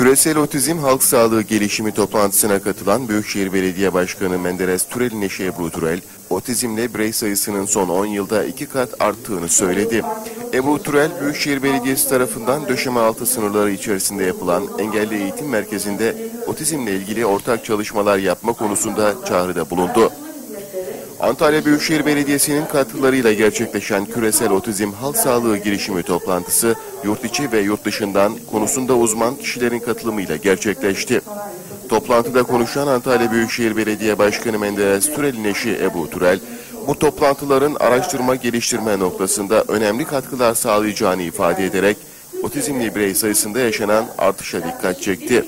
Küresel Otizm Halk Sağlığı Gelişimi toplantısına katılan Büyükşehir Belediye Başkanı Menderes Türel'in eşi Ebru Türel, otizmle birey sayısının son 10 yılda iki kat arttığını söyledi. Ebru Türel, Büyükşehir Belediyesi tarafından döşeme altı sınırları içerisinde yapılan engelli eğitim merkezinde otizmle ilgili ortak çalışmalar yapma konusunda çağrıda bulundu. Antalya Büyükşehir Belediyesi'nin katkılarıyla gerçekleşen Küresel Otizm Halk Sağlığı Girişimi toplantısı yurt içi ve yurt dışından konusunda uzman kişilerin katılımıyla gerçekleşti. Toplantıda konuşan Antalya Büyükşehir Belediye Başkanı Menderes Türel'in eşi Ebu Türel, bu toplantıların araştırma geliştirme noktasında önemli katkılar sağlayacağını ifade ederek otizmli birey sayısında yaşanan artışa dikkat çekti.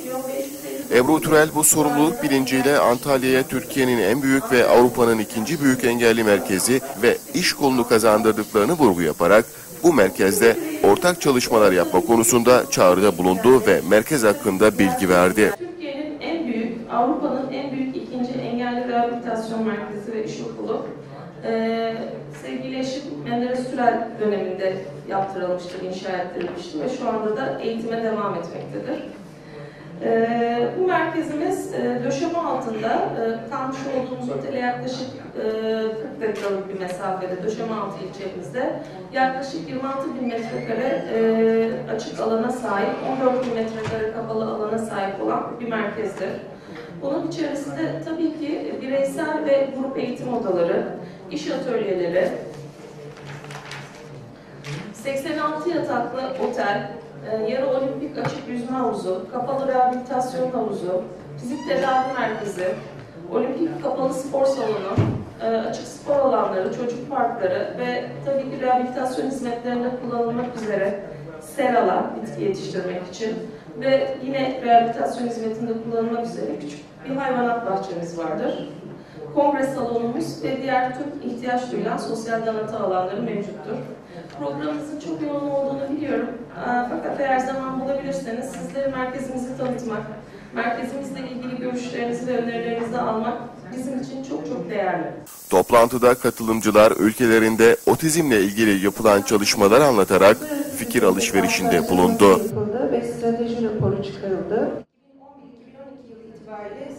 Ebru Türel bu sorumluluk bilinciyle Antalya'ya Türkiye'nin en büyük ve Avrupa'nın ikinci büyük engelli merkezi ve iş kolunu kazandırdıklarını vurgu yaparak bu merkezde ortak çalışmalar yapma konusunda çağrıda bulundu ve merkez hakkında bilgi verdi. Türkiye'nin en büyük, Avrupa'nın en büyük ikinci engelli rehabilitasyon merkezi ve iş okulu. Ee, sevgili eşim Menderes Türel döneminde yaptırılmıştır, inşa ettirilmiştir ve şu anda da eğitime devam etmektedir. Ee, bu merkezimiz e, döşeme altında e, kalmış olduğumuz otele yaklaşık e, 40 dakikalık bir mesafede döşeme altı ilçemizde yaklaşık 26 bin metrekare e, açık alana sahip 14 bin metrekare kapalı alana sahip olan bir merkezdir. Bunun içerisinde tabii ki bireysel ve grup eğitim odaları, iş atölyeleri, 86 yataklı otel, e, yarı olimpik açık yüzme havuzu, kapalı rehabilitasyon havuzu, fizik tedavi merkezi, olimpik kapalı spor salonu, e, açık spor alanları, çocuk parkları ve tabii ki rehabilitasyon hizmetlerinde kullanılmak üzere seralar bitki yetiştirmek için ve yine rehabilitasyon hizmetinde kullanılmak üzere küçük bir hayvanat bahçemiz vardır. Kongre salonumuz ve diğer tüm ihtiyaç duyulan sosyal donatı alanları mevcuttur. Programımızın çok yoğun olduğunu biliyorum. Fakat eğer zaman bulabilirseniz sizleri merkezimizi tanıtmak, merkezimizle ilgili görüşlerinizi ve önerilerinizi almak bizim için çok çok değerli. Toplantıda katılımcılar ülkelerinde otizmle ilgili yapılan çalışmalar anlatarak fikir alışverişinde bulundu. Ve strateji raporu çıkarıldı. 2011-2012 yılı itibariyle